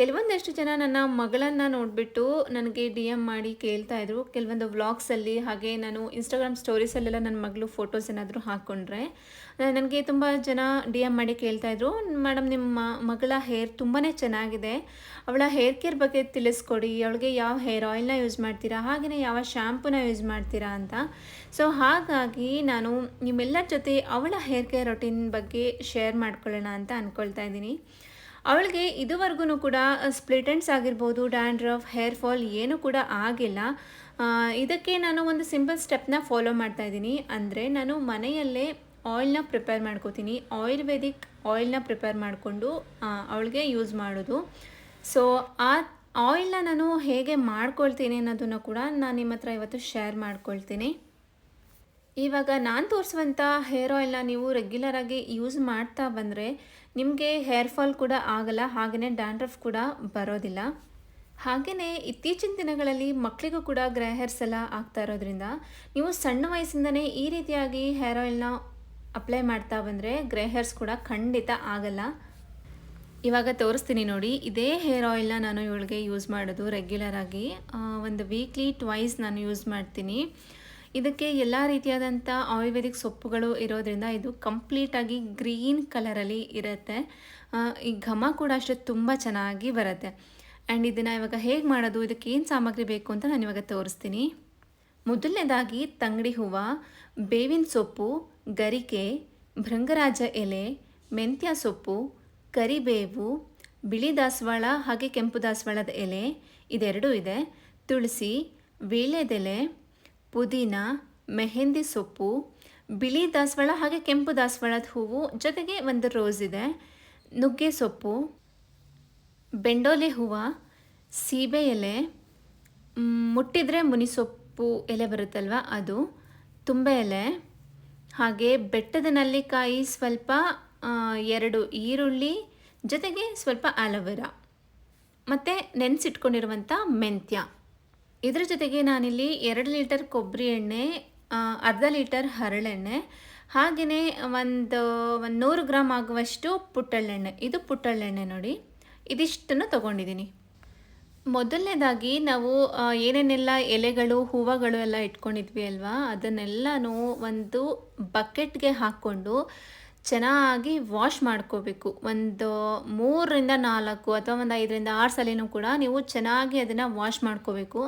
ಕೆಲವೊಂದಷ್ಟು ಜನ ನನ್ನ ಮಗಳನ್ನು ನೋಡಿಬಿಟ್ಟು ನನಗೆ ಡಿ ಎಮ್ ಮಾಡಿ ಕೇಳ್ತಾ ಇದ್ರು ಕೆಲವೊಂದು ವ್ಲಾಗ್ಸಲ್ಲಿ ಹಾಗೆ ನಾನು ಇನ್ಸ್ಟಾಗ್ರಾಮ್ ಸ್ಟೋರೀಸಲ್ಲೆಲ್ಲ ನನ್ನ ಮಗಳು ಫೋಟೋಸ್ ಏನಾದರೂ ಹಾಕ್ಕೊಂಡ್ರೆ ನನಗೆ ತುಂಬ ಜನ ಡಿ ಎಮ್ ಮಾಡಿ ಇದ್ರು ಮೇಡಮ್ ನಿಮ್ಮ ಮಗಳ ಹೇರ್ ತುಂಬಾ ಚೆನ್ನಾಗಿದೆ ಅವಳ ಹೇರ್ ಕೇರ್ ಬಗ್ಗೆ ತಿಳಿಸ್ಕೊಡಿ ಅವಳಿಗೆ ಯಾವ ಹೇರ್ ಆಯಿಲ್ನ ಯೂಸ್ ಮಾಡ್ತೀರಾ ಹಾಗೆಯೇ ಯಾವ ಶ್ಯಾಂಪೂನ ಯೂಸ್ ಮಾಡ್ತೀರಾ ಅಂತ ಸೊ ಹಾಗಾಗಿ ನಾನು ನಿಮ್ಮೆಲ್ಲರ ಜೊತೆ ಅವಳ ಹೇರ್ ಕೇರ್ ರೊಟೀನ್ ಬಗ್ಗೆ ಶೇರ್ ಮಾಡ್ಕೊಳ್ಳೋಣ ಅಂತ ಅಂದ್ಕೊಳ್ತಾ ಇದ್ದೀನಿ ಅವಳಿಗೆ ಇದುವರೆಗೂ ಕೂಡ ಸ್ಪ್ಲಿಟೆನ್ಸ್ ಆಗಿರ್ಬೋದು ಡ್ಯಾಂಡ್ರಫ್ ಹೇರ್ ಫಾಲ್ ಏನೂ ಕೂಡ ಆಗಿಲ್ಲ ಇದಕ್ಕೆ ನಾನು ಒಂದು ಸಿಂಪಲ್ ಸ್ಟೆಪ್ನ ಫಾಲೋ ಮಾಡ್ತಾ ಇದ್ದೀನಿ ಅಂದರೆ ನಾನು ಮನೆಯಲ್ಲೇ ಆಯಿಲ್ನ ಪ್ರಿಪೇರ್ ಮಾಡ್ಕೋತೀನಿ ಆಯುರ್ವೇದಿಕ್ ಆಯಿಲ್ನ ಪ್ರಿಪೇರ್ ಮಾಡಿಕೊಂಡು ಅವಳಿಗೆ ಯೂಸ್ ಮಾಡೋದು ಸೊ ಆ ಆಯಿಲ್ನ ನಾನು ಹೇಗೆ ಮಾಡ್ಕೊಳ್ತೀನಿ ಅನ್ನೋದನ್ನು ಕೂಡ ನಾನು ನಿಮ್ಮ ಹತ್ರ ಇವತ್ತು ಶೇರ್ ಮಾಡ್ಕೊಳ್ತೀನಿ ಇವಾಗ ನಾನು ತೋರಿಸುವಂಥ ಹೇರ್ ಆಯಿಲ್ನ ನೀವು ರೆಗ್ಯುಲರಾಗಿ ಯೂಸ್ ಮಾಡ್ತಾ ಬಂದರೆ ನಿಮಗೆ ಹೇರ್ ಫಾಲ್ ಕೂಡ ಆಗಲ್ಲ ಹಾಗೆಯೇ ಡ್ಯಾಂಡ್ರಫ್ ಕೂಡ ಬರೋದಿಲ್ಲ ಹಾಗೆಯೇ ಇತ್ತೀಚಿನ ದಿನಗಳಲ್ಲಿ ಮಕ್ಕಳಿಗೂ ಕೂಡ ಗ್ರೇ ಎಲ್ಲ ಆಗ್ತಾ ಇರೋದ್ರಿಂದ ನೀವು ಸಣ್ಣ ವಯಸ್ಸಿಂದನೇ ಈ ರೀತಿಯಾಗಿ ಹೇರ್ ಆಯಿಲ್ನ ಅಪ್ಲೈ ಮಾಡ್ತಾ ಬಂದರೆ ಗ್ರೇಹರ್ಸ್ ಕೂಡ ಖಂಡಿತ ಆಗಲ್ಲ ಇವಾಗ ತೋರಿಸ್ತೀನಿ ನೋಡಿ ಇದೇ ಹೇರ್ ಆಯಿಲ್ನ ನಾನು ಇವಳಿಗೆ ಯೂಸ್ ಮಾಡೋದು ರೆಗ್ಯುಲರಾಗಿ ಒಂದು ವೀಕ್ಲಿ ಟ್ವೈಸ್ ನಾನು ಯೂಸ್ ಮಾಡ್ತೀನಿ ಇದಕ್ಕೆ ಎಲ್ಲ ರೀತಿಯಾದಂಥ ಆಯುರ್ವೇದಿಕ್ ಸೊಪ್ಪುಗಳು ಇರೋದ್ರಿಂದ ಇದು ಕಂಪ್ಲೀಟಾಗಿ ಗ್ರೀನ್ ಕಲರಲ್ಲಿ ಇರುತ್ತೆ ಈ ಘಮ ಕೂಡ ಅಷ್ಟೇ ತುಂಬ ಚೆನ್ನಾಗಿ ಬರುತ್ತೆ ಆ್ಯಂಡ್ ಇದನ್ನು ಇವಾಗ ಹೇಗೆ ಮಾಡೋದು ಇದಕ್ಕೆ ಏನು ಸಾಮಗ್ರಿ ಬೇಕು ಅಂತ ನಾನು ಇವಾಗ ತೋರಿಸ್ತೀನಿ ಮೊದಲನೇದಾಗಿ ತಂಗಡಿ ಹೂವು ಬೇವಿನ ಸೊಪ್ಪು ಗರಿಕೆ ಭೃಂಗರಾಜ ಎಲೆ ಮೆಂತ್ಯ ಸೊಪ್ಪು ಕರಿಬೇವು ಬಿಳಿ ದಾಸವಾಳ ಹಾಗೆ ಕೆಂಪು ದಾಸವಾಳದ ಎಲೆ ಇದೆರಡೂ ಇದೆ ತುಳಸಿ ವೀಳ್ಯದೆಲೆ ಪುದೀನ ಮೆಹೆಂದಿ ಸೊಪ್ಪು ಬಿಳಿ ದಾಸವಾಳ ಹಾಗೆ ಕೆಂಪು ದಾಸವಾಳದ ಹೂವು ಜೊತೆಗೆ ಒಂದು ರೋಸ್ ಇದೆ ನುಗ್ಗೆ ಸೊಪ್ಪು ಬೆಂಡೋಲೆ ಹೂವು ಸೀಬೆ ಎಲೆ ಮುಟ್ಟಿದರೆ ಮುನಿಸೊಪ್ಪು ಎಲೆ ಬರುತ್ತಲ್ವ ಅದು ತುಂಬೆ ಎಲೆ ಹಾಗೆ ಬೆಟ್ಟದ ನಲ್ಲಿಕಾಯಿ ಸ್ವಲ್ಪ ಎರಡು ಈರುಳ್ಳಿ ಜೊತೆಗೆ ಸ್ವಲ್ಪ ಆಲೋವೆರಾ ಮತ್ತು ನೆನೆಸಿಟ್ಕೊಂಡಿರುವಂಥ ಮೆಂತ್ಯ ಇದರ ಜೊತೆಗೆ ನಾನಿಲ್ಲಿ ಎರಡು ಲೀಟರ್ ಕೊಬ್ಬರಿ ಎಣ್ಣೆ ಅರ್ಧ ಲೀಟರ್ ಹರಳೆಣ್ಣೆ ಹಾಗೆಯೇ ಒಂದು ಒಂದು ನೂರು ಗ್ರಾಮ್ ಆಗುವಷ್ಟು ಪುಟ್ಟಳ್ಳೆಣ್ಣೆ ಇದು ಪುಟ್ಟಳ್ಳೆಣ್ಣೆ ನೋಡಿ ಇದಿಷ್ಟನ್ನು ತೊಗೊಂಡಿದ್ದೀನಿ ಮೊದಲನೇದಾಗಿ ನಾವು ಏನೇನೆಲ್ಲ ಎಲೆಗಳು ಹೂವುಗಳು ಎಲ್ಲ ಇಟ್ಕೊಂಡಿದ್ವಿ ಅಲ್ವಾ ಅದನ್ನೆಲ್ಲನೂ ಒಂದು ಬಕೆಟ್ಗೆ ಹಾಕ್ಕೊಂಡು ಚೆನ್ನಾಗಿ ವಾಶ್ ಮಾಡ್ಕೋಬೇಕು ಒಂದು ಮೂರರಿಂದ ನಾಲ್ಕು ಅಥವಾ ಒಂದು ಐದರಿಂದ ಆರು ಸಲಿನೂ ಕೂಡ ನೀವು ಚೆನ್ನಾಗಿ ಅದನ್ನು ವಾಶ್ ಮಾಡ್ಕೋಬೇಕು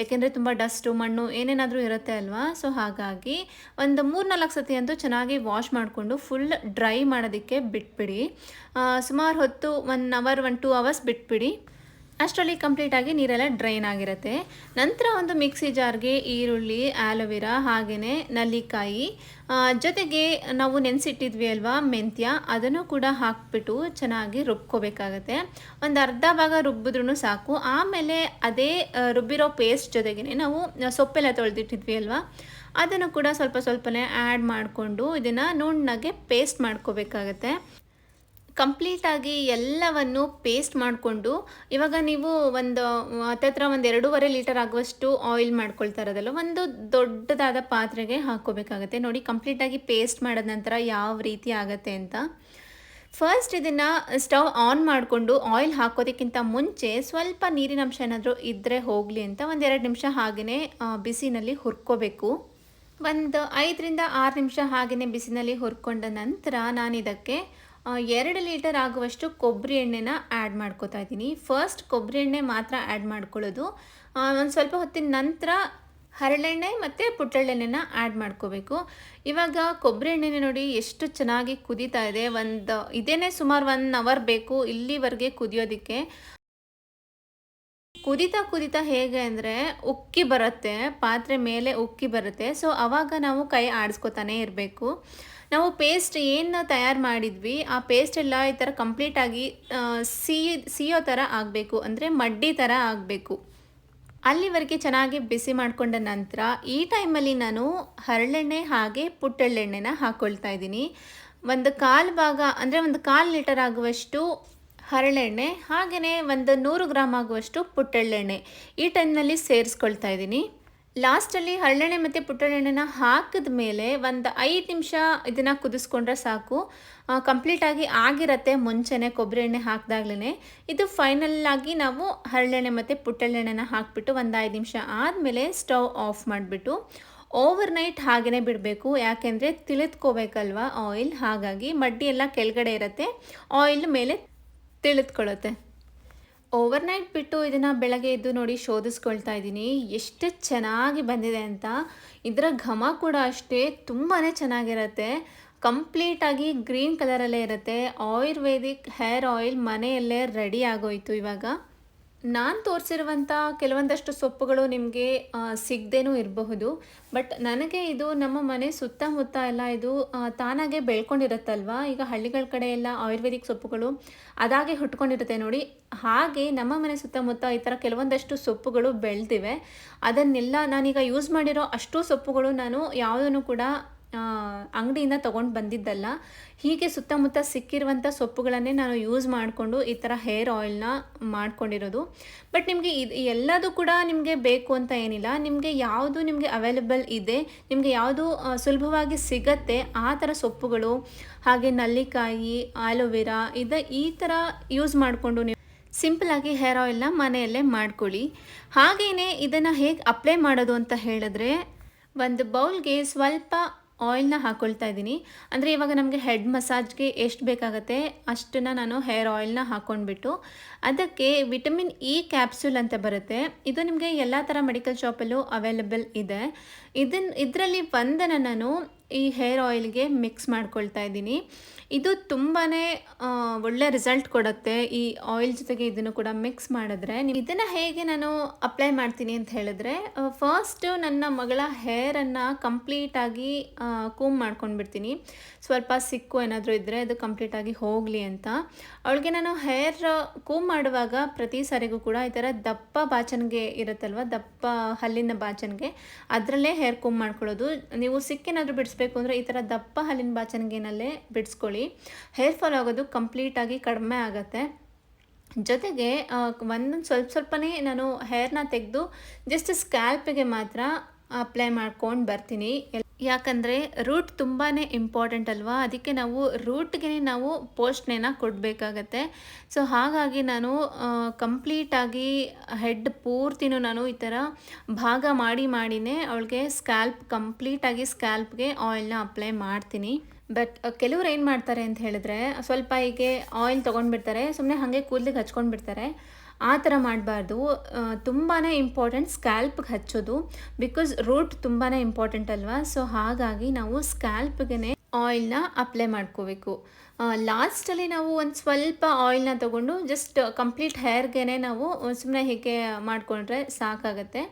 ಯಾಕೆಂದರೆ ತುಂಬ ಡಸ್ಟು ಮಣ್ಣು ಏನೇನಾದರೂ ಇರುತ್ತೆ ಅಲ್ವಾ ಸೊ ಹಾಗಾಗಿ ಒಂದು ಮೂರು ನಾಲ್ಕು ಸತಿ ಅಂತೂ ಚೆನ್ನಾಗಿ ವಾಶ್ ಮಾಡಿಕೊಂಡು ಫುಲ್ ಡ್ರೈ ಮಾಡೋದಕ್ಕೆ ಬಿಟ್ಬಿಡಿ ಸುಮಾರು ಹೊತ್ತು one hour one two hours ಬಿಟ್ಬಿಡಿ ಅಷ್ಟರಲ್ಲಿ ಕಂಪ್ಲೀಟಾಗಿ ನೀರೆಲ್ಲ ಡ್ರೈನ್ ಆಗಿರುತ್ತೆ ನಂತರ ಒಂದು ಮಿಕ್ಸಿ ಜಾರ್ಗೆ ಈರುಳ್ಳಿ ಆಲೋವೆರಾ ಹಾಗೆಯೇ ನಲ್ಲಿಕಾಯಿ ಜೊತೆಗೆ ನಾವು ನೆನೆಸಿಟ್ಟಿದ್ವಿ ಅಲ್ವಾ ಮೆಂತ್ಯ ಅದನ್ನು ಕೂಡ ಹಾಕ್ಬಿಟ್ಟು ಚೆನ್ನಾಗಿ ರುಬ್ಕೋಬೇಕಾಗತ್ತೆ ಒಂದು ಅರ್ಧ ಭಾಗ ರುಬ್ಬಿದ್ರೂ ಸಾಕು ಆಮೇಲೆ ಅದೇ ರುಬ್ಬಿರೋ ಪೇಸ್ಟ್ ಜೊತೆಗೇ ನಾವು ಸೊಪ್ಪೆಲ್ಲ ತೊಳೆದಿಟ್ಟಿದ್ವಿ ಅಲ್ವಾ ಅದನ್ನು ಕೂಡ ಸ್ವಲ್ಪ ಸ್ವಲ್ಪನೇ ಆ್ಯಡ್ ಮಾಡಿಕೊಂಡು ಇದನ್ನು ನುಣ್ಣಗೆ ಪೇಸ್ಟ್ ಮಾಡ್ಕೋಬೇಕಾಗತ್ತೆ ಕಂಪ್ಲೀಟಾಗಿ ಎಲ್ಲವನ್ನು ಪೇಸ್ಟ್ ಮಾಡಿಕೊಂಡು ಇವಾಗ ನೀವು ಒಂದು ಹತ್ತತ್ರ ಒಂದು ಎರಡೂವರೆ ಲೀಟರ್ ಆಗುವಷ್ಟು ಆಯಿಲ್ ಮಾಡ್ಕೊಳ್ತಾ ಇರೋದಲ್ಲ ಒಂದು ದೊಡ್ಡದಾದ ಪಾತ್ರೆಗೆ ಹಾಕೋಬೇಕಾಗುತ್ತೆ ನೋಡಿ ಕಂಪ್ಲೀಟಾಗಿ ಪೇಸ್ಟ್ ಮಾಡಿದ ನಂತರ ಯಾವ ರೀತಿ ಆಗುತ್ತೆ ಅಂತ ಫಸ್ಟ್ ಇದನ್ನು ಸ್ಟವ್ ಆನ್ ಮಾಡಿಕೊಂಡು ಆಯಿಲ್ ಹಾಕೋದಕ್ಕಿಂತ ಮುಂಚೆ ಸ್ವಲ್ಪ ನೀರಿನ ಅಂಶ ಏನಾದರೂ ಇದ್ದರೆ ಹೋಗಲಿ ಅಂತ ಒಂದೆರಡು ನಿಮಿಷ ಹಾಗೆಯೇ ಬಿಸಿನಲ್ಲಿ ಹುರ್ಕೋಬೇಕು ಒಂದು ಐದರಿಂದ ಆರು ನಿಮಿಷ ಹಾಗೆಯೇ ಬಿಸಿನಲ್ಲಿ ಹುರ್ಕೊಂಡ ನಂತರ ನಾನು ಇದಕ್ಕೆ ಎರಡು ಲೀಟರ್ ಆಗುವಷ್ಟು ಕೊಬ್ಬರಿ ಎಣ್ಣೆನ ಆ್ಯಡ್ ಮಾಡ್ಕೋತಾ ಇದ್ದೀನಿ ಫಸ್ಟ್ ಕೊಬ್ಬರಿ ಎಣ್ಣೆ ಮಾತ್ರ ಆ್ಯಡ್ ಮಾಡ್ಕೊಳ್ಳೋದು ಒಂದು ಸ್ವಲ್ಪ ಹೊತ್ತಿನ ನಂತರ ಹರಳೆಣ್ಣೆ ಮತ್ತು ಪುಟ್ಟಳ್ಳೆಣ್ಣೆನ ಆ್ಯಡ್ ಮಾಡ್ಕೋಬೇಕು ಇವಾಗ ಕೊಬ್ಬರಿ ಎಣ್ಣೆನೇ ನೋಡಿ ಎಷ್ಟು ಚೆನ್ನಾಗಿ ಕುದೀತಾ ಇದೆ ಒಂದು ಇದೇ ಸುಮಾರು ಒನ್ ಅವರ್ ಬೇಕು ಇಲ್ಲಿವರೆಗೆ ಕುದಿಯೋದಕ್ಕೆ ಕುದಿತಾ ಕುದಿತಾ ಹೇಗೆ ಅಂದರೆ ಉಕ್ಕಿ ಬರುತ್ತೆ ಪಾತ್ರೆ ಮೇಲೆ ಉಕ್ಕಿ ಬರುತ್ತೆ ಸೊ ಆವಾಗ ನಾವು ಕೈ ಆಡಿಸ್ಕೊತಾನೆ ಇರಬೇಕು ನಾವು ಪೇಸ್ಟ್ ಏನು ತಯಾರು ಮಾಡಿದ್ವಿ ಆ ಪೇಸ್ಟ್ ಎಲ್ಲ ಈ ಥರ ಕಂಪ್ಲೀಟಾಗಿ ಸಿಹಿ ಸಿಯೋ ಥರ ಆಗಬೇಕು ಅಂದರೆ ಮಡ್ಡಿ ಥರ ಆಗಬೇಕು ಅಲ್ಲಿವರೆಗೆ ಚೆನ್ನಾಗಿ ಬಿಸಿ ಮಾಡಿಕೊಂಡ ನಂತರ ಈ ಟೈಮಲ್ಲಿ ನಾನು ಹರಳೆಣ್ಣೆ ಹಾಗೆ ಪುಟ್ಟೆಳ್ಳೆಣ್ಣೆನ ಹಾಕ್ಕೊಳ್ತಾ ಇದ್ದೀನಿ ಒಂದು ಕಾಲು ಭಾಗ ಅಂದರೆ ಒಂದು ಕಾಲು ಲೀಟರ್ ಆಗುವಷ್ಟು ಹರಳೆಣ್ಣೆ ಹಾಗೆಯೇ ಒಂದು ನೂರು ಗ್ರಾಮ್ ಆಗುವಷ್ಟು ಪುಟ್ಟೆಳ್ಳೆಣ್ಣೆ ಈ ಟೈಮ್ನಲ್ಲಿ ಸೇರಿಸ್ಕೊಳ್ತಾ ಇದ್ದೀನಿ ಲಾಸ್ಟಲ್ಲಿ ಹರಳೆಣ್ಣೆ ಮತ್ತು ಪುಟ್ಟಳೆಣ್ಣೆನ ಹಾಕಿದ ಮೇಲೆ ಒಂದು ಐದು ನಿಮಿಷ ಇದನ್ನು ಕುದಿಸ್ಕೊಂಡ್ರೆ ಸಾಕು ಕಂಪ್ಲೀಟಾಗಿ ಆಗಿರತ್ತೆ ಮುಂಚೆನೇ ಕೊಬ್ಬರಿ ಎಣ್ಣೆ ಹಾಕಿದಾಗ್ಲೇ ಇದು ಫೈನಲ್ಲಾಗಿ ನಾವು ಹರಳೆಣ್ಣೆ ಮತ್ತು ಪುಟ್ಟಳೆಣ್ಣೆನ ಹಾಕಿಬಿಟ್ಟು ಒಂದು ಐದು ನಿಮಿಷ ಆದಮೇಲೆ ಸ್ಟವ್ ಆಫ್ ಮಾಡಿಬಿಟ್ಟು ಓವರ್ ನೈಟ್ ಹಾಗೇ ಬಿಡಬೇಕು ಯಾಕೆಂದರೆ ತಿಳಿದ್ಕೋಬೇಕಲ್ವ ಆಯಿಲ್ ಹಾಗಾಗಿ ಮಡ್ಡಿ ಎಲ್ಲ ಕೆಳಗಡೆ ಇರುತ್ತೆ ಆಯಿಲ್ ಮೇಲೆ ತಿಳಿದುಕೊಳ್ಳುತ್ತೆ ಓವರ್ನೈಟ್ ಬಿಟ್ಟು ಇದನ್ನು ಬೆಳಗ್ಗೆ ಎದ್ದು ನೋಡಿ ಶೋಧಿಸ್ಕೊಳ್ತಾ ಇದ್ದೀನಿ ಎಷ್ಟು ಚೆನ್ನಾಗಿ ಬಂದಿದೆ ಅಂತ ಇದರ ಘಮ ಕೂಡ ಅಷ್ಟೇ ತುಂಬಾ ಚೆನ್ನಾಗಿರುತ್ತೆ ಕಂಪ್ಲೀಟಾಗಿ ಗ್ರೀನ್ ಕಲರಲ್ಲೇ ಇರುತ್ತೆ ಆಯುರ್ವೇದಿಕ್ ಹೇರ್ ಆಯಿಲ್ ಮನೆಯಲ್ಲೇ ರೆಡಿ ಆಗೋಯಿತು ಇವಾಗ ನಾನು ತೋರಿಸಿರುವಂಥ ಕೆಲವೊಂದಷ್ಟು ಸೊಪ್ಪುಗಳು ನಿಮಗೆ ಸಿಗದೇನೂ ಇರಬಹುದು ಬಟ್ ನನಗೆ ಇದು ನಮ್ಮ ಮನೆ ಸುತ್ತಮುತ್ತ ಎಲ್ಲ ಇದು ತಾನಾಗೆ ಬೆಳ್ಕೊಂಡಿರುತ್ತಲ್ವ ಈಗ ಹಳ್ಳಿಗಳ ಕಡೆ ಎಲ್ಲ ಆಯುರ್ವೇದಿಕ್ ಸೊಪ್ಪುಗಳು ಅದಾಗೆ ಹುಟ್ಕೊಂಡಿರುತ್ತೆ ನೋಡಿ ಹಾಗೆ ನಮ್ಮ ಮನೆ ಸುತ್ತಮುತ್ತ ಈ ಥರ ಕೆಲವೊಂದಷ್ಟು ಸೊಪ್ಪುಗಳು ಬೆಳೆದಿವೆ ಅದನ್ನೆಲ್ಲ ನಾನೀಗ ಯೂಸ್ ಮಾಡಿರೋ ಅಷ್ಟು ಸೊಪ್ಪುಗಳು ನಾನು ಯಾವುದನ್ನು ಕೂಡ ಅಂಗಡಿಯಿಂದ ತಗೊಂಡು ಬಂದಿದ್ದಲ್ಲ ಹೀಗೆ ಸುತ್ತಮುತ್ತ ಸಿಕ್ಕಿರುವಂಥ ಸೊಪ್ಪುಗಳನ್ನೇ ನಾನು ಯೂಸ್ ಮಾಡಿಕೊಂಡು ಈ ಥರ ಹೇರ್ ಆಯಿಲ್ನ ಮಾಡ್ಕೊಂಡಿರೋದು ಬಟ್ ನಿಮಗೆ ಇದು ಎಲ್ಲದೂ ಕೂಡ ನಿಮಗೆ ಬೇಕು ಅಂತ ಏನಿಲ್ಲ ನಿಮಗೆ ಯಾವುದು ನಿಮಗೆ ಅವೈಲೇಬಲ್ ಇದೆ ನಿಮಗೆ ಯಾವುದು ಸುಲಭವಾಗಿ ಸಿಗತ್ತೆ ಆ ಥರ ಸೊಪ್ಪುಗಳು ಹಾಗೆ ನಲ್ಲಿಕಾಯಿ ಆಲೋವೆರಾ ಇದ ಈ ಥರ ಯೂಸ್ ಮಾಡಿಕೊಂಡು ನೀವು ಸಿಂಪಲಾಗಿ ಹೇರ್ ಆಯಿಲ್ನ ಮನೆಯಲ್ಲೇ ಮಾಡ್ಕೊಳ್ಳಿ ಹಾಗೆಯೇ ಇದನ್ನು ಹೇಗೆ ಅಪ್ಲೈ ಮಾಡೋದು ಅಂತ ಹೇಳಿದ್ರೆ ಒಂದು ಬೌಲ್ಗೆ ಸ್ವಲ್ಪ ಆಯಿಲ್ನ ಹಾಕ್ಕೊಳ್ತಾ ಇದ್ದೀನಿ ಅಂದರೆ ಇವಾಗ ನಮಗೆ ಹೆಡ್ ಮಸಾಜ್ಗೆ ಎಷ್ಟು ಬೇಕಾಗುತ್ತೆ ಅಷ್ಟನ್ನು ನಾನು ಹೇರ್ ಆಯಿಲ್ನ ಹಾಕ್ಕೊಂಡ್ಬಿಟ್ಟು ಅದಕ್ಕೆ ವಿಟಮಿನ್ ಇ ಕ್ಯಾಪ್ಸೂಲ್ ಅಂತ ಬರುತ್ತೆ ಇದು ನಿಮಗೆ ಎಲ್ಲ ಥರ ಮೆಡಿಕಲ್ ಶಾಪಲ್ಲೂ ಅವೈಲಬಲ್ ಇದೆ ಇದನ್ನು ಇದರಲ್ಲಿ ಒಂದನ್ನು ನಾನು ಈ ಹೇರ್ ಆಯಿಲ್ಗೆ ಮಿಕ್ಸ್ ಮಾಡ್ಕೊಳ್ತಾ ಇದ್ದೀನಿ ಇದು ತುಂಬಾ ಒಳ್ಳೆ ರಿಸಲ್ಟ್ ಕೊಡುತ್ತೆ ಈ ಆಯಿಲ್ ಜೊತೆಗೆ ಇದನ್ನು ಕೂಡ ಮಿಕ್ಸ್ ಮಾಡಿದ್ರೆ ಇದನ್ನು ಹೇಗೆ ನಾನು ಅಪ್ಲೈ ಮಾಡ್ತೀನಿ ಅಂತ ಹೇಳಿದ್ರೆ ಫಸ್ಟು ನನ್ನ ಮಗಳ ಹೇರನ್ನು ಕಂಪ್ಲೀಟಾಗಿ ಕೂಮ್ ಮಾಡ್ಕೊಂಡ್ಬಿಡ್ತೀನಿ ಸ್ವಲ್ಪ ಸಿಕ್ಕು ಏನಾದರೂ ಇದ್ದರೆ ಅದು ಕಂಪ್ಲೀಟಾಗಿ ಹೋಗಲಿ ಅಂತ ಅವಳಿಗೆ ನಾನು ಹೇರ್ ಕೂಮ್ ಮಾಡುವಾಗ ಪ್ರತಿ ಸಾರಿಗೂ ಕೂಡ ಈ ಥರ ದಪ್ಪ ಬಾಚನ್ಗೆ ಇರುತ್ತಲ್ವ ದಪ್ಪ ಹಲ್ಲಿನ ಬಾಚನ್ಗೆ ಅದರಲ್ಲೇ ಹೇರ್ ಕೂಮ್ ಮಾಡ್ಕೊಳ್ಳೋದು ನೀವು ಸಿಕ್ಕೇನಾದರೂ ಬಿಡಿಸ್ ಬೇಕು ಅಂದರೆ ಈ ಥರ ದಪ್ಪ ಹಲ್ಲಿನ ಬಾಚಣಿಗೆನಲ್ಲೇ ಬಿಡಿಸ್ಕೊಳ್ಳಿ ಹೇರ್ ಫಾಲ್ ಆಗೋದು ಕಂಪ್ಲೀಟಾಗಿ ಕಡಿಮೆ ಆಗುತ್ತೆ ಜೊತೆಗೆ ಒಂದೊಂದು ಸ್ವಲ್ಪ ಸ್ವಲ್ಪನೇ ನಾನು ಹೇರ್ನ ತೆಗೆದು ಜಸ್ಟ್ ಸ್ಕ್ಯಾಲ್ಪಿಗೆ ಮಾತ್ರ ಅಪ್ಲೈ ಮಾಡ್ಕೊಂಡು ಬರ್ತೀನಿ ಯಾಕಂದರೆ ರೂಟ್ ತುಂಬಾ ಇಂಪಾರ್ಟೆಂಟ್ ಅಲ್ವಾ ಅದಕ್ಕೆ ನಾವು ರೂಟ್ಗೆ ನಾವು ಪೋಸ್ಟ್ನೇನ ಕೊಡಬೇಕಾಗತ್ತೆ ಸೊ ಹಾಗಾಗಿ ನಾನು ಕಂಪ್ಲೀಟಾಗಿ ಹೆಡ್ ಪೂರ್ತಿನೂ ನಾನು ಈ ಥರ ಭಾಗ ಮಾಡಿ ಮಾಡಿನೇ ಅವಳಿಗೆ ಸ್ಕ್ಯಾಲ್ಪ್ ಕಂಪ್ಲೀಟಾಗಿ ಸ್ಕ್ಯಾಲ್ಪ್ಗೆ ಆಯಿಲ್ನ ಅಪ್ಲೈ ಮಾಡ್ತೀನಿ ಬಟ್ ಕೆಲವ್ರು ಏನು ಮಾಡ್ತಾರೆ ಅಂತ ಹೇಳಿದ್ರೆ ಸ್ವಲ್ಪ ಹೀಗೆ ಆಯಿಲ್ ತೊಗೊಂಡ್ಬಿಡ್ತಾರೆ ಸುಮ್ಮನೆ ಹಾಗೆ ಕೂದಲಿಗೆ ಹಚ್ಕೊಂಡ್ಬಿಡ್ತಾರೆ ಆ ಥರ ಮಾಡಬಾರ್ದು ತುಂಬಾ ಇಂಪಾರ್ಟೆಂಟ್ ಸ್ಕ್ಯಾಲ್ಪ್ಗೆ ಹಚ್ಚೋದು ಬಿಕಾಸ್ ರೂಟ್ ತುಂಬಾ ಇಂಪಾರ್ಟೆಂಟ್ ಅಲ್ವಾ ಸೊ ಹಾಗಾಗಿ ನಾವು ಸ್ಕ್ಯಾಲ್ಪ್ಗೆ ಆಯಿಲ್ನ ಅಪ್ಲೈ ಮಾಡ್ಕೋಬೇಕು ಲಾಸ್ಟಲ್ಲಿ ನಾವು ಒಂದು ಸ್ವಲ್ಪ ಆಯಿಲ್ನ ತೊಗೊಂಡು ಜಸ್ಟ್ ಕಂಪ್ಲೀಟ್ ಹೇರ್ಗೆ ನಾವು ಸುಮ್ಮನೆ ಹೀಗೆ ಮಾಡಿಕೊಂಡ್ರೆ ಸಾಕಾಗತ್ತೆ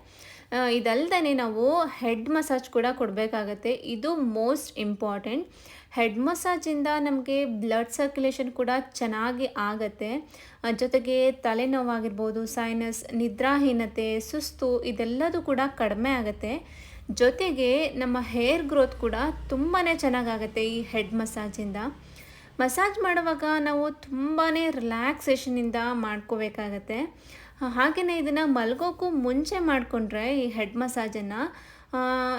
ಇದಲ್ಲದೆ ನಾವು ಹೆಡ್ ಮಸಾಜ್ ಕೂಡ ಕೊಡಬೇಕಾಗತ್ತೆ ಇದು ಮೋಸ್ಟ್ ಇಂಪಾರ್ಟೆಂಟ್ ಹೆಡ್ ಮಸಾಜಿಂದ ನಮಗೆ ಬ್ಲಡ್ ಸರ್ಕ್ಯುಲೇಷನ್ ಕೂಡ ಚೆನ್ನಾಗಿ ಆಗತ್ತೆ ಜೊತೆಗೆ ತಲೆನೋವಾಗಿರ್ಬೋದು ಸೈನಸ್ ನಿದ್ರಾಹೀನತೆ ಸುಸ್ತು ಇದೆಲ್ಲದೂ ಕೂಡ ಕಡಿಮೆ ಆಗುತ್ತೆ ಜೊತೆಗೆ ನಮ್ಮ ಹೇರ್ ಗ್ರೋತ್ ಕೂಡ ತುಂಬಾ ಚೆನ್ನಾಗಾಗತ್ತೆ ಈ ಹೆಡ್ ಮಸಾಜಿಂದ ಮಸಾಜ್ ಮಾಡುವಾಗ ನಾವು ತುಂಬಾ ರಿಲ್ಯಾಕ್ಸೇಷನಿಂದ ಮಾಡ್ಕೋಬೇಕಾಗತ್ತೆ ಹಾಗೆಯೇ ಇದನ್ನು ಮಲಗೋಕ್ಕೂ ಮುಂಚೆ ಮಾಡಿಕೊಂಡ್ರೆ ಈ ಹೆಡ್ ಮಸಾಜನ್ನು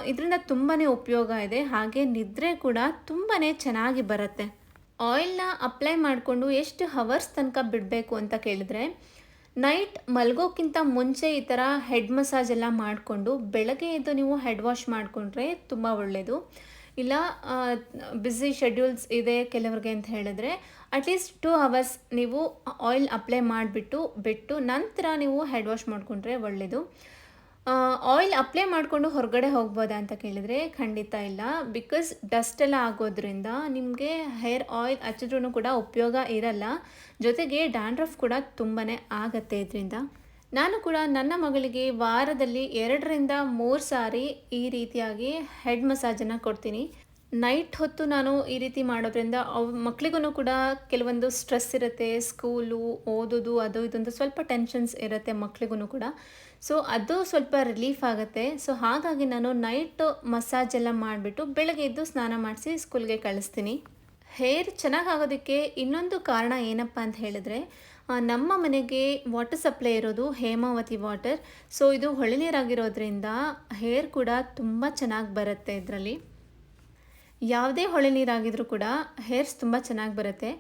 ಇದರಿಂದ ತುಂಬಾ ಉಪಯೋಗ ಇದೆ ಹಾಗೆ ನಿದ್ರೆ ಕೂಡ ತುಂಬಾ ಚೆನ್ನಾಗಿ ಬರುತ್ತೆ ಆಯಿಲ್ನ ಅಪ್ಲೈ ಮಾಡಿಕೊಂಡು ಎಷ್ಟು ಹವರ್ಸ್ ತನಕ ಬಿಡಬೇಕು ಅಂತ ಕೇಳಿದ್ರೆ ನೈಟ್ ಮಲಗೋಕ್ಕಿಂತ ಮುಂಚೆ ಈ ಥರ ಹೆಡ್ ಮಸಾಜ್ ಎಲ್ಲ ಮಾಡಿಕೊಂಡು ಬೆಳಗ್ಗೆ ಎದ್ದು ನೀವು ಹೆಡ್ ವಾಶ್ ಮಾಡಿಕೊಂಡ್ರೆ ತುಂಬ ಒಳ್ಳೆಯದು ಇಲ್ಲ ಬ್ಯುಸಿ ಶೆಡ್ಯೂಲ್ಸ್ ಇದೆ ಕೆಲವ್ರಿಗೆ ಅಂತ ಹೇಳಿದ್ರೆ ಅಟ್ಲೀಸ್ಟ್ ಟೂ ಅವರ್ಸ್ ನೀವು ಆಯಿಲ್ ಅಪ್ಲೈ ಮಾಡಿಬಿಟ್ಟು ಬಿಟ್ಟು ನಂತರ ನೀವು ಹೆಡ್ ವಾಶ್ ಮಾಡಿಕೊಂಡ್ರೆ ಒಳ್ಳೆಯದು ಆಯಿಲ್ ಅಪ್ಲೈ ಮಾಡಿಕೊಂಡು ಹೊರಗಡೆ ಹೋಗ್ಬೋದಾ ಅಂತ ಕೇಳಿದರೆ ಖಂಡಿತ ಇಲ್ಲ ಬಿಕಾಸ್ ಡಸ್ಟ್ ಎಲ್ಲ ಆಗೋದ್ರಿಂದ ನಿಮಗೆ ಹೇರ್ ಆಯಿಲ್ ಹಚ್ಚಿದ್ರೂ ಕೂಡ ಉಪಯೋಗ ಇರಲ್ಲ ಜೊತೆಗೆ ಡ್ಯಾಂಡ್ರಫ್ ಕೂಡ ತುಂಬಾ ಆಗತ್ತೆ ಇದರಿಂದ ನಾನು ಕೂಡ ನನ್ನ ಮಗಳಿಗೆ ವಾರದಲ್ಲಿ ಎರಡರಿಂದ ಮೂರು ಸಾರಿ ಈ ರೀತಿಯಾಗಿ ಹೆಡ್ ಮಸಾಜನ್ನು ಕೊಡ್ತೀನಿ ನೈಟ್ ಹೊತ್ತು ನಾನು ಈ ರೀತಿ ಮಾಡೋದ್ರಿಂದ ಅವ್ ಮಕ್ಳಿಗೂ ಕೂಡ ಕೆಲವೊಂದು ಸ್ಟ್ರೆಸ್ ಇರುತ್ತೆ ಸ್ಕೂಲು ಓದೋದು ಅದು ಇದೊಂದು ಸ್ವಲ್ಪ ಟೆನ್ಷನ್ಸ್ ಇರುತ್ತೆ ಮಕ್ಳಿಗೂ ಕೂಡ ಸೊ ಅದು ಸ್ವಲ್ಪ ರಿಲೀಫ್ ಆಗುತ್ತೆ ಸೊ ಹಾಗಾಗಿ ನಾನು ನೈಟ್ ಮಸಾಜ್ ಎಲ್ಲ ಮಾಡಿಬಿಟ್ಟು ಬೆಳಗ್ಗೆ ಎದ್ದು ಸ್ನಾನ ಮಾಡಿಸಿ ಸ್ಕೂಲ್ಗೆ ಕಳಿಸ್ತೀನಿ ಹೇರ್ ಚೆನ್ನಾಗಿ ಆಗೋದಕ್ಕೆ ಇನ್ನೊಂದು ಕಾರಣ ಏನಪ್ಪ ಅಂತ ಹೇಳಿದ್ರೆ ನಮ್ಮ ಮನೆಗೆ ವಾಟರ್ ಸಪ್ಲೈ ಇರೋದು ಹೇಮಾವತಿ ವಾಟರ್ ಸೊ ಇದು ಹೊಳೆ ನೀರಾಗಿರೋದ್ರಿಂದ ಹೇರ್ ಕೂಡ ತುಂಬ ಚೆನ್ನಾಗಿ ಬರುತ್ತೆ ಇದರಲ್ಲಿ ಯಾವುದೇ ಹೊಳೆ ನೀರಾಗಿದ್ರೂ ಕೂಡ ಹೇರ್ಸ್ ತುಂಬ ಚೆನ್ನಾಗಿ ಬರುತ್ತೆ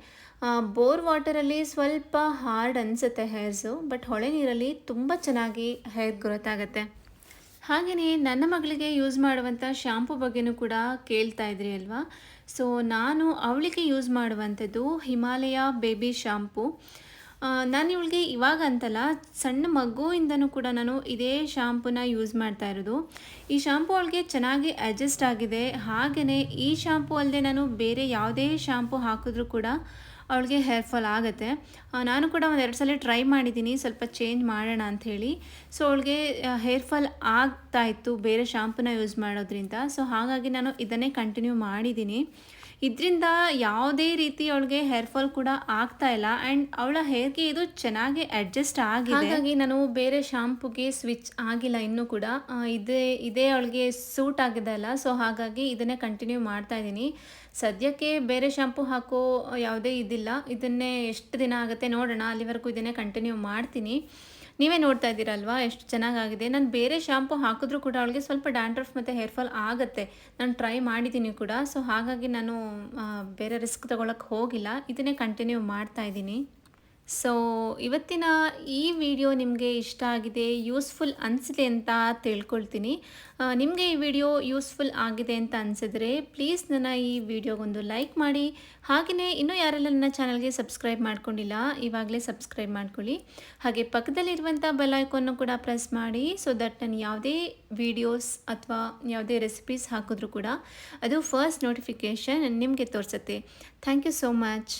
ಬೋರ್ ವಾಟರಲ್ಲಿ ಸ್ವಲ್ಪ ಹಾರ್ಡ್ ಅನಿಸುತ್ತೆ ಹೇರ್ಸು ಬಟ್ ಹೊಳೆ ನೀರಲ್ಲಿ ತುಂಬ ಚೆನ್ನಾಗಿ ಹೇರ್ ಗ್ರೋತ್ ಆಗುತ್ತೆ ಹಾಗೆಯೇ ನನ್ನ ಮಗಳಿಗೆ ಯೂಸ್ ಮಾಡುವಂಥ ಶ್ಯಾಂಪು ಬಗ್ಗೆನೂ ಕೂಡ ಕೇಳ್ತಾ ಇದ್ರಿ ಅಲ್ವಾ ಸೊ ನಾನು ಅವಳಿಗೆ ಯೂಸ್ ಮಾಡುವಂಥದ್ದು ಹಿಮಾಲಯ ಬೇಬಿ ಶ್ಯಾಂಪು ನಾನು ಇವಳಿಗೆ ಇವಾಗ ಅಂತಲ್ಲ ಸಣ್ಣ ಮಗುವಿಂದನೂ ಕೂಡ ನಾನು ಇದೇ ಶ್ಯಾಂಪೂನ ಯೂಸ್ ಮಾಡ್ತಾ ಇರೋದು ಈ ಶ್ಯಾಂಪು ಅವಳಿಗೆ ಚೆನ್ನಾಗಿ ಅಡ್ಜಸ್ಟ್ ಆಗಿದೆ ಹಾಗೆಯೇ ಈ ಶ್ಯಾಂಪು ಅಲ್ಲದೆ ನಾನು ಬೇರೆ ಯಾವುದೇ ಶ್ಯಾಂಪೂ ಹಾಕಿದ್ರೂ ಕೂಡ ಅವಳಿಗೆ ಹೇರ್ ಫಾಲ್ ಆಗುತ್ತೆ ನಾನು ಕೂಡ ಒಂದು ಎರಡು ಸಲ ಟ್ರೈ ಮಾಡಿದ್ದೀನಿ ಸ್ವಲ್ಪ ಚೇಂಜ್ ಮಾಡೋಣ ಅಂಥೇಳಿ ಸೊ ಅವಳಿಗೆ ಹೇರ್ ಫಾಲ್ ಆಗ್ತಾ ಇತ್ತು ಬೇರೆ ಶ್ಯಾಂಪೂನ ಯೂಸ್ ಮಾಡೋದ್ರಿಂದ ಸೊ ಹಾಗಾಗಿ ನಾನು ಇದನ್ನೇ ಕಂಟಿನ್ಯೂ ಮಾಡಿದ್ದೀನಿ ಇದರಿಂದ ಯಾವುದೇ ರೀತಿ ಅವಳಿಗೆ ಹೇರ್ ಫಾಲ್ ಕೂಡ ಆಗ್ತಾ ಇಲ್ಲ ಆ್ಯಂಡ್ ಅವಳ ಹೇರ್ಗೆ ಇದು ಚೆನ್ನಾಗಿ ಅಡ್ಜಸ್ಟ್ ಆಗಿದೆ ಹಾಗಾಗಿ ನಾನು ಬೇರೆ ಶಾಂಪೂಗೆ ಸ್ವಿಚ್ ಆಗಿಲ್ಲ ಇನ್ನೂ ಕೂಡ ಇದೇ ಇದೇ ಅವಳಿಗೆ ಸೂಟ್ ಆಗಿದೆ ಅಲ್ಲ ಸೊ ಹಾಗಾಗಿ ಇದನ್ನೇ ಕಂಟಿನ್ಯೂ ಮಾಡ್ತಾ ಇದ್ದೀನಿ ಸದ್ಯಕ್ಕೆ ಬೇರೆ ಶ್ಯಾಂಪು ಹಾಕೋ ಯಾವುದೇ ಇದಿಲ್ಲ ಇದನ್ನೇ ಎಷ್ಟು ದಿನ ಆಗುತ್ತೆ ನೋಡೋಣ ಅಲ್ಲಿವರೆಗೂ ಇದನ್ನೇ ಕಂಟಿನ್ಯೂ ಮಾಡ್ತೀನಿ ನೀವೇ ನೋಡ್ತಾ ಇದ್ದೀರಲ್ವಾ ಎಷ್ಟು ಚೆನ್ನಾಗಾಗಿದೆ ನಾನು ಬೇರೆ ಶ್ಯಾಂಪು ಹಾಕಿದ್ರೂ ಕೂಡ ಅವಳಿಗೆ ಸ್ವಲ್ಪ ಡ್ಯಾಂಡ್ರಫ್ ಮತ್ತು ಹೇರ್ ಫಾಲ್ ಆಗುತ್ತೆ ನಾನು ಟ್ರೈ ಮಾಡಿದ್ದೀನಿ ಕೂಡ ಸೊ ಹಾಗಾಗಿ ನಾನು ಬೇರೆ ರಿಸ್ಕ್ ತೊಗೊಳಕ್ಕೆ ಹೋಗಿಲ್ಲ ಇದನ್ನೇ ಕಂಟಿನ್ಯೂ ಮಾಡ್ತಾ ಇದ್ದೀನಿ ಸೊ ಇವತ್ತಿನ ಈ ವಿಡಿಯೋ ನಿಮಗೆ ಇಷ್ಟ ಆಗಿದೆ ಯೂಸ್ಫುಲ್ ಅನಿಸಿದೆ ಅಂತ ತಿಳ್ಕೊಳ್ತೀನಿ ನಿಮಗೆ ಈ ವಿಡಿಯೋ ಯೂಸ್ಫುಲ್ ಆಗಿದೆ ಅಂತ ಅನಿಸಿದ್ರೆ ಪ್ಲೀಸ್ ನನ್ನ ಈ ವಿಡಿಯೋಗೊಂದು ಲೈಕ್ ಮಾಡಿ ಹಾಗೆಯೇ ಇನ್ನೂ ಯಾರೆಲ್ಲ ನನ್ನ ಚಾನಲ್ಗೆ ಸಬ್ಸ್ಕ್ರೈಬ್ ಮಾಡ್ಕೊಂಡಿಲ್ಲ ಇವಾಗಲೇ ಸಬ್ಸ್ಕ್ರೈಬ್ ಮಾಡ್ಕೊಳ್ಳಿ ಹಾಗೆ ಪಕ್ಕದಲ್ಲಿರುವಂಥ ಬೆಲೈಕನ್ನು ಕೂಡ ಪ್ರೆಸ್ ಮಾಡಿ ಸೊ ದಟ್ ನಾನು ಯಾವುದೇ ವೀಡಿಯೋಸ್ ಅಥವಾ ಯಾವುದೇ ರೆಸಿಪೀಸ್ ಹಾಕಿದ್ರೂ ಕೂಡ ಅದು ಫಸ್ಟ್ ನೋಟಿಫಿಕೇಷನ್ ನಿಮಗೆ ತೋರಿಸುತ್ತೆ ಥ್ಯಾಂಕ್ ಯು ಸೋ ಮಚ್